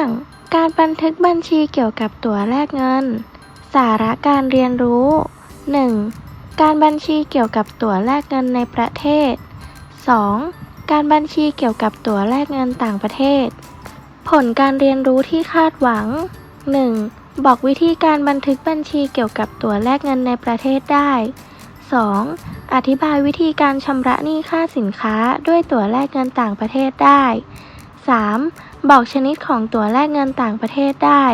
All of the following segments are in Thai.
รื่อง การบันทึกบัญชีเกี่ยวกับตั๋วแลกเงิน สาระการเรียนรู้ 1. การบัญชีเกี่ยวกับตั๋วแลกเงินในประเทศ 2. การบัญชีเกี่ยวกับตั๋วแลกเงินต่างประเทศ ผลการเรียนรู้ที่คาดหวัง 1. บอกวิธีการบันทึกบัญชีเกี่ยวกับตั๋วแลกเงินในประเทศได้ 2. อธิบายวิธีการชำระหนี้ค่าสินค้าด้วยตั๋วแลกเงินต่างประเทศได้ 3. บอกชนิดของตั๋วแลกเงินต่างประเทศได้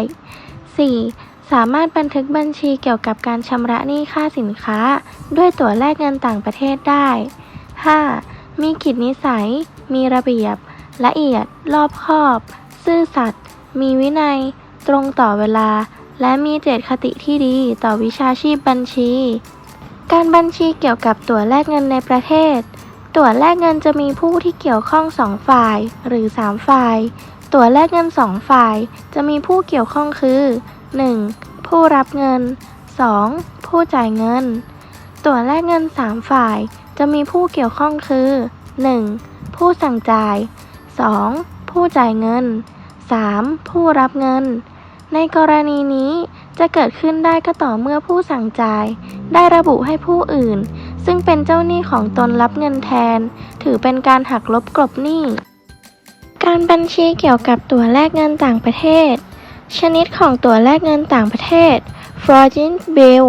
4. สามารถบันทึกบัญชีเกี่ยวกับการชำระหนี้ค่าสินค้า ด้วยตั๋วแลกเงินต่างประเทศได้ 5. มีกิจนิสัย มีระเบียบ ละเอียด รอบคอบ ซื่อสัตย์ มีวินัย ตรงต่อเวลา และมีเจตคติที่ดีต่อวิชาชีพบัญชี การบัญชีเกี่ยวกับตั๋วแลกเงินในประเทศ ตั๋วแลกเงินจะมีผู้ที่เกี่ยวข้องสองฝ่าย หรือสามฝ่าย ตั๋วแลกเงินสองฝ่าย จะมีผู้เกี่ยวข้องคือ 1. ผู้รับเงิน 2. ผู้จ่ายเงิน ตั๋วแลกเงินสามฝ่าย จะมีผู้เกี่ยวข้องคือ 1. ผู้สั่งจ่าย 2. ผู้จ่ายเงิน 3. ผู้รับเงิน ในกรณีนี้จะเกิดขึ้นได้ก็ต่อเมื่อผู้สั่งจ่าย ได้ระบุให้ผู้อื่น ซึ่งเป็นเจ้าหนี้ของตนรับเงินแทน ถือเป็นการหักลบกลบหนี้ การบัญชีเกี่ยวกับตั๋วแลกเงินต่างประเทศ ชนิดของตั๋วแลกเงินต่างประเทศ fraudulent bill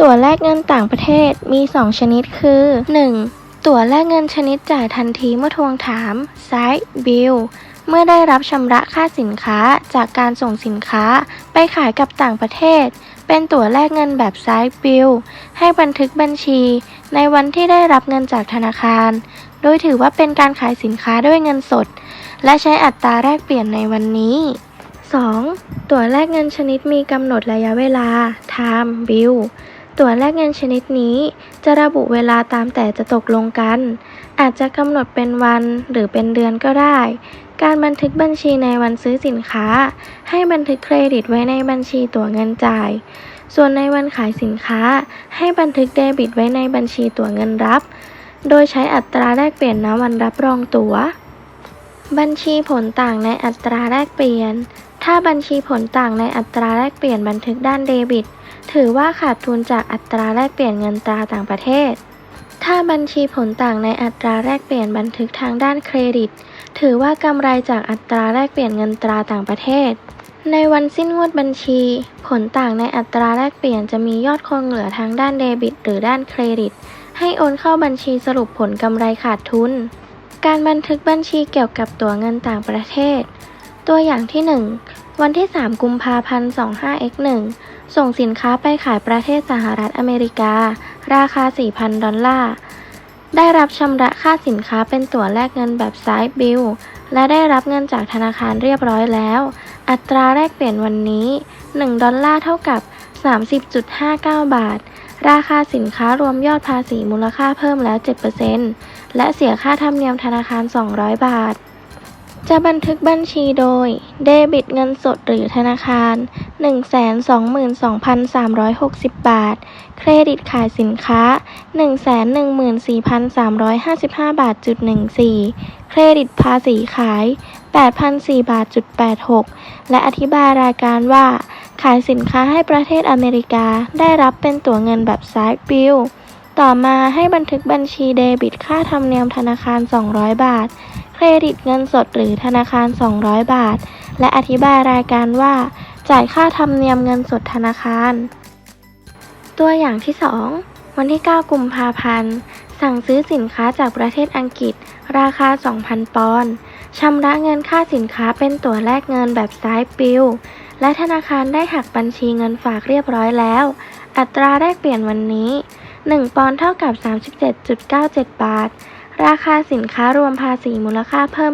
ตั๋วแลกเงินต่างประเทศมี 2 ชนิดคือ 1. ตั๋วแลกเงินชนิดจ่ายทันทีเมื่อทวงถาม side bill เมื่อได้รับชำระค่าสินค้าจากการส่งสินค้าไปขายกับต่างประเทศ เป็นตั๋วแลกเงินแบบ side bill ให้บันทึกบัญชี ในวันที่ได้รับเงินจากธนาคาร โดยถือว่าเป็นการขายสินค้าด้วยเงินสด และใช้อัตราแลกเปลี่ยนในวันนี้ 2. ตั๋วแลกเงินชนิดมีกำหนดระยะเวลา time bill ตั๋วแลกเงินชนิดนี้จะระบุเวลาตามแต่จะตกลงกัน อาจจะกำหนดเป็นวันหรือเป็นเดือนก็ได้ การบันทึกบัญชีในวันซื้อสินค้า ให้บันทึกเครดิตไว้ในบัญชีตั๋วเงินจ่าย ส่วนในวันขายสินค้า ให้บันทึกเดบิตไว้ในบัญชีตั๋วเงินรับ โดยใช้อัตราแลกเปลี่ยนณวันรับรองตั๋ว บัญชีผลต่างในอัตราแลกเปลี่ยน ถ้าบัญชีผลต่างในอัตราแลกเปลี่ยนบันทึกด้านเดบิต ถือว่าขาดทุนจากอัตราแลกเปลี่ยนเงินตราต่างประเทศ ถ้าบัญชีผลต่างในอัตราแลกเปลี่ยนบันทึกทางด้านเครดิต ถือว่ากำไรจากอัตราแลกเปลี่ยนเงินตราต่างประเทศ ในวันสิ้นงวดบัญชี ผลต่างในอัตราแลกเปลี่ยนจะมียอดคงเหลือทางด้านเดบิต หรือด้านเครดิต ให้โอนเข้าบัญชีสรุปผลกำไรขาดทุน การบันทึกบัญชีเกี่ยวกับตั๋วเงินต่างประเทศ ตัวอย่างที่ 1 วันที่ 3 กุมภาพันธ์ 25x1 ส่งสินค้าไปขายประเทศสหรัฐอเมริกา ราคา 4,000 ดอลลาร์ ได้รับชำระค่าสินค้าเป็นตั๋วแลกเงินแบบไซด์บิลและได้รับเงินจากธนาคารเรียบร้อยแล้ว อัตราแลกเปลี่ยนวันนี้ 1 ดอลลาร์เท่ากับ 30.59 บาท ราคาสินค้ารวมยอดภาษีมูลค่าเพิ่มแล้ว 7%และเสียค่าธรรมเนียมธนาคาร 200 บาท จะบันทึกบัญชีโดย เดบิตเงินสดหรือธนาคาร 122,360 บาท เครดิตขายสินค้า 114,355 บาทจุด14 เครดิตภาษีขาย 8,004บาทจุด86 และอธิบายรายการว่า ขายสินค้าให้ประเทศอเมริกาได้รับเป็นตั๋วเงินแบบไซด์บิลต่อมาให้บันทึกบัญชีเดบิตค่าธรรมเนียมธนาคาร 200 บาท เครดิตเงินสดหรือธนาคาร 200 บาท และอธิบายรายการว่า จ่ายค่าธรรมเนียมเงินสดธนาคาร ตัวอย่างที่ 2 วันที่ 9 กุมภาพันธ์ สั่งซื้อสินค้าจากประเทศอังกฤษ ราคา 2,000 ปอนด์ชำระเงินค่าสินค้าเป็นตั๋วแลกเงินแบบไซด์บิลและธนาคารได้หักบัญชีเงินฝากเรียบร้อยแล้ว อัตราแลกเปลี่ยนวันนี้ 1 ปอนด์เท่ากับ 37.97 บาท ราคาสินค้ารวมภาษีมูลค่าเพิ่ม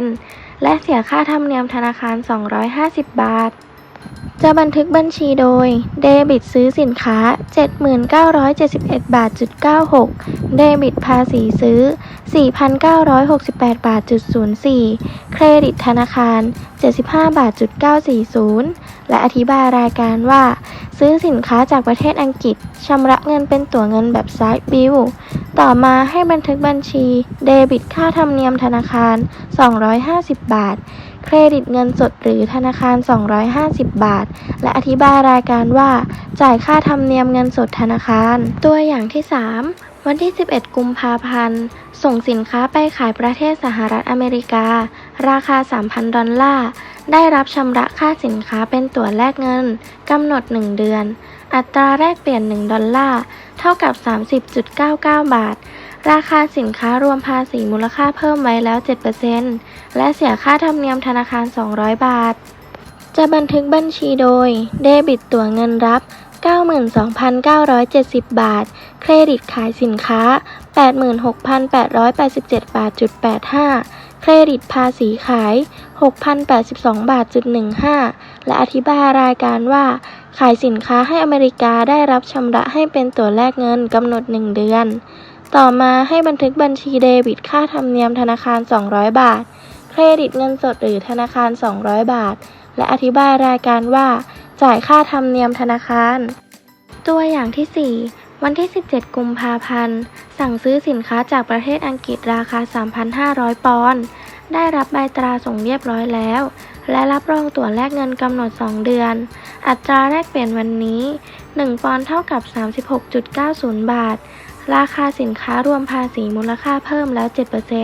7%และเสียค่าธรรมเนียมธนาคาร 250 บาท จะบันทึกบัญชีโดย เดบิตซื้อสินค้า 7971 บาทจุด96 เดบิตภาษีซื้อ 4,968 บาทจุด04 เครดิตธนาคาร 75 บาทจุด940 และอธิบายรายการว่า ซื้อสินค้าจากประเทศอังกฤษชำระเงินเป็นตั๋วเงินแบบไซด์บิล ต่อมาให้บันทึกบัญชี เดบิตค่าธรรมเนียมธนาคาร 250 บาท เครดิตเงินสดหรือธนาคาร 250 บาท และอธิบายรายการว่า จ่ายค่าธรรมเนียมเงินสดธนาคาร ตัวอย่างที่ 3 วันที่ 11 กุมภาพันธ์ ส่งสินค้าไปขายประเทศสหรัฐอเมริกา ราคา 3,000 ดอลลาร์ ได้รับชำระค่าสินค้าเป็นตั๋วแลกเงิน กำหนด 1 เดือน อัตราแลกเปลี่ยน 1 ดอลลาร์ เท่ากับ 30.99 บาท ราคาสินค้ารวมภาษีมูลค่าเพิ่มไว้แล้ว 7%และเสียค่าธรรมเนียมธนาคาร 200 บาท จะบันทึกบัญชีโดย เดบิตตั๋วเงินรับ 92,970 บาท เครดิตขายสินค้า 86,887บาท .85 เครดิตภาษีขาย 6,082 บาทจุด15 และอธิบายรายการว่า ขายสินค้าให้อเมริกาได้รับชำระให้เป็นตัวแลกเงินกำหนด 1 เดือน ต่อมาให้บันทึกบัญชีเดบิตค่าธรรมเนียมธนาคาร 200 บาท เครดิตเงินสดหรือธนาคาร 200 บาท และอธิบายรายการว่า จ่ายค่าธรรมเนียมธนาคาร ตัวอย่างที่ 4วันที่ 17 กุมภาพันธ์ สั่งซื้อสินค้าจากประเทศอังกฤษราคา 3,500 ปอนด์ ได้รับใบตราส่งเรียบร้อยแล้ว และรับรองตั๋วแลกเงินกำหนด 2 เดือน อัตราแลกเปลี่ยนวันนี้ 1 ปอนด์เท่ากับ 36.90 บาท ราคาสินค้ารวมภาษีมูลค่าเพิ่มแล้ว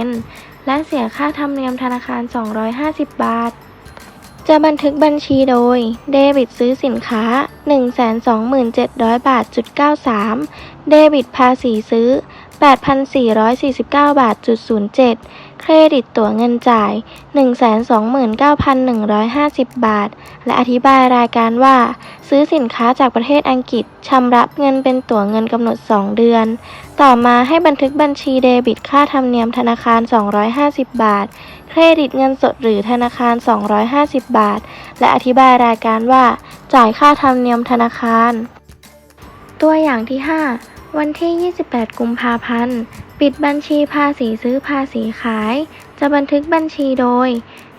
7%และเสียค่าธรรมเนียมธนาคาร 250 บาท จะบันทึกบัญชีโดย เดบิตซื้อสินค้า 127,000 บาทจุด93 เดบิตภาษีซื้อ 8,449 บาทจุด07เครดิตตั๋วเงินจ่าย 129,150 บาท และอธิบายรายการว่า ซื้อสินค้าจากประเทศอังกฤษชำระเงินเป็นตั๋วเงินกำหนด 2 เดือน ต่อมาให้บันทึกบัญชีเดบิตค่าธรรมเนียมธนาคาร 250 บาท เครดิตเงินสดหรือธนาคาร 250 บาท และอธิบายรายการว่า จ่ายค่าธรรมเนียมธนาคาร ตัวอย่างที่ 5 วันที่ 28 กุมภาพันธ์ ปิดบัญชีภาษีซื้อภาษีขาย จะบันทึกบัญชีโดย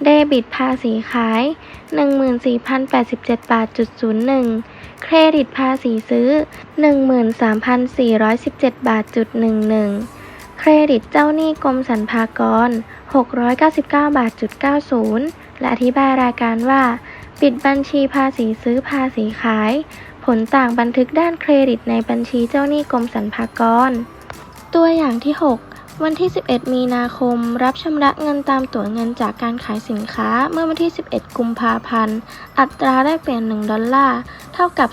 เดบิตภาษีขาย 14,087บาทจุด01 เครดิตภาษีซื้อ 13,417บาทจุด11 เครดิตเจ้าหนี้กรมสรรพากร 699บาทจุด90 และอธิบายรายการว่า ปิดบัญชีภาษีซื้อภาษีขาย ลต่างบันทึกด้านเครดิตในบัญชีเจ้าหนี้กรมสรรพากร ตัวอย่างที่ 6 วันที่ 11 มีนาคม รับชำระเงินตามตั๋วเงินจากการขายสินค้าเมื่อวันที่ 11 กุมภาพันธ์ อัตราแลกเปลี่ยน 1 ดอลลาร์ เท่ากับ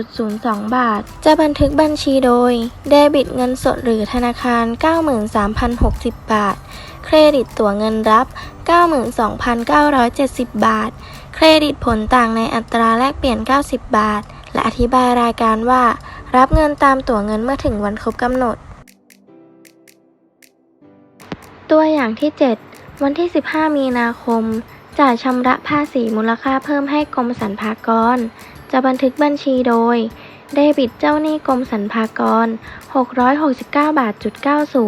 31.02 บาท จะบันทึกบัญชีโดย เดบิตเงินสดหรือธนาคาร 93,060 บาท เครดิตตั๋วเงินรับ 92,970 บาท เครดิตผลต่างในอัตราแลกเปลี่ยน 90 บาท และอธิบายรายการว่า รับเงินตามตั๋วเงินเมื่อถึงวันครบกำหนด ตัวอย่างที่ 7 วันที่ 15 มีนาคม จ่ายชำระภาษีมูลค่าเพิ่มให้กรมสรรพากร จะบันทึกบัญชีโดย เดบิตเจ้าหนี้กรมสรรพากร 669 บาทจุด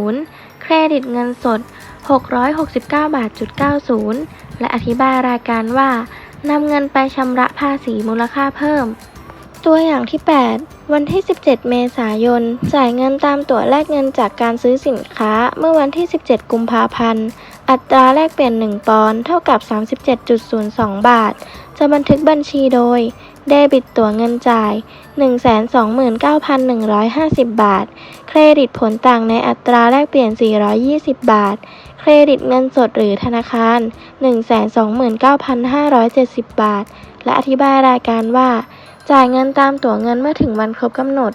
90 เครดิตเงินสด 669 บาทจุด90 และอธิบายรายการว่านำเงินไปชำระภาษีมูลค่าเพิ่ม ตัวอย่างที่ 8 วันที่ 17 เมษายน จ่ายเงินตามตั๋วแลกเงินจากการซื้อสินค้า เมื่อวันที่ 17 กุมภาพันธ์ อัตราแลกเปลี่ยน 1 ปอนด์เท่ากับ 37.02 บาท จะบันทึกบัญชีโดย เดบิตตั๋วเงินจ่าย 129,150 บาท เครดิตผลต่างในอัตราแลกเปลี่ยน 420 บาท เครดิตเงินสดหรือธนาคาร 129,570 บาท และอธิบายรายการว่า จ่ายเงินตามตั๋วเงินเมื่อถึงวันครบกำหนด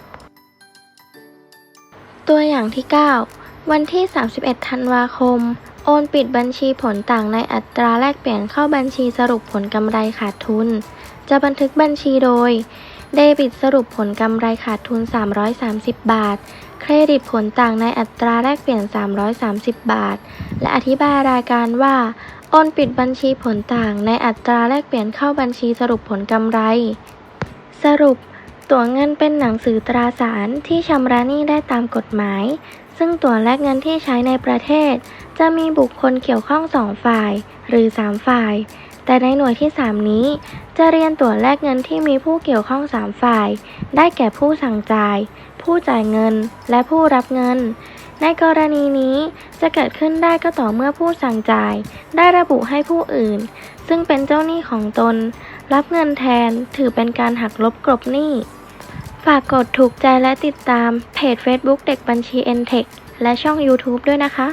ตัวอย่างที่ 9 วันที่ 31 ธันวาคม โอนปิดบัญชีผลต่างในอัตราแลกเปลี่ยนเข้าบัญชีสรุปผลกำไรขาดทุน จะบันทึกบัญชีโดย เดบิตสรุปผลกำไรขาดทุน 330 บาท เครดิตผลต่างในอัตราแลกเปลี่ยน 330 บาท และอธิบายรายการว่า โอนปิดบัญชีผลต่างในอัตราแลกเปลี่ยนเข้าบัญชีสรุปผลกำไร สรุป ตั๋วเงินเป็นหนังสือตราสารที่ชำระหนี้ได้ตามกฎหมาย ซึ่งตั๋วแลกเงินที่ใช้ในประเทศ จะมีบุคคลเกี่ยวข้องสองฝ่าย หรือ3ฝ่าย แต่ในหน่วยที่ 3 นี้ จะเรียนตั๋วแลกเงินที่มีผู้เกี่ยวข้อง3ฝ่าย ได้แก่ผู้สั่งจ่าย ผู้จ่ายเงิน และผู้รับเงินในกรณีนี้จะเกิดขึ้นได้ก็ต่อเมื่อผู้สั่งจ่าย ได้ระบุให้ผู้อื่น ซึ่งเป็นเจ้าหนี้ของตน รับเงินแทนถือเป็นการหักลบกลบหนี้ ฝากกดถูกใจและติดตามเพจ Facebook เด็กบัญชี n t e c h และช่อง YouTube ด้วยนะคะ